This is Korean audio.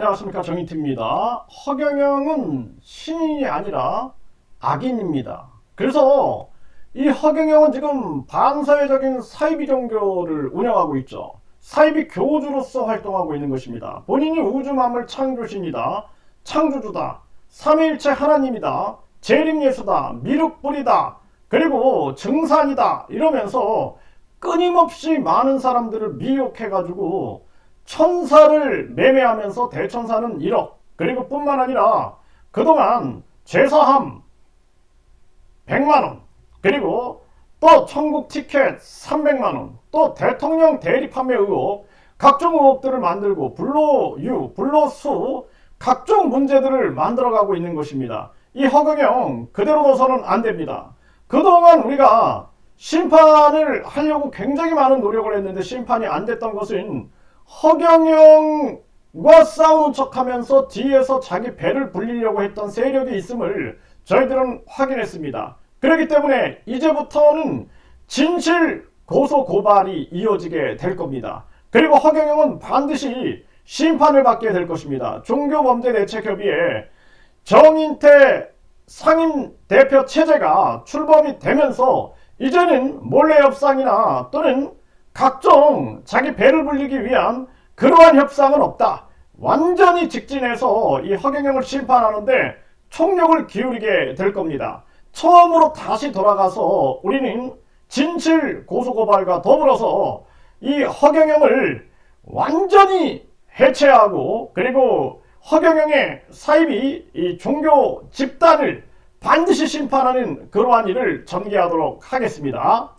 안녕하십니까 정인태입니다. 허경영은 신인이 아니라 악인입니다. 그래서 이 허경영은 지금 반사회적인 사이비 종교를 운영하고 있죠. 사이비 교주로서 활동하고 있는 것입니다. 본인이 우주 만물 창조신이다. 창조주다. 삼위일체 하나님이다. 재림예수다. 미륵불이다. 그리고 증산이다. 이러면서 끊임없이 많은 사람들을 미혹해가지고 천사를 매매하면서 대천사는 1억 그리고 뿐만 아니라 그동안 제사함 100만원 그리고 또 천국 티켓 300만원 또 대통령 대리 판매 의혹 각종 의혹들을 만들고 불로유 불로수 각종 문제들을 만들어가고 있는 것입니다. 이 허경영 그대로 둬서는 안 됩니다. 그동안 우리가 심판을 하려고 굉장히 많은 노력을 했는데 심판이 안 됐던 것은 허경영과 싸우는 척하면서 뒤에서 자기 배를 불리려고 했던 세력이 있음을 저희들은 확인했습니다. 그렇기 때문에 이제부터는 진실 고소 고발이 이어지게 될 겁니다. 그리고 허경영은 반드시 심판을 받게 될 것입니다. 종교범죄대책협의회 정인태 상임 대표 체제가 출범이 되면서 이제는 몰래 협상이나 또는 각종 자기 배를 불리기 위한 그러한 협상은 없다. 완전히 직진해서 이 허경영을 심판하는데 총력을 기울이게 될 겁니다. 처음으로 다시 돌아가서 우리는 진실 고소고발과 더불어서 이 허경영을 완전히 해체하고 그리고 허경영의 사입이 이 종교 집단을 반드시 심판하는 그러한 일을 전개하도록 하겠습니다.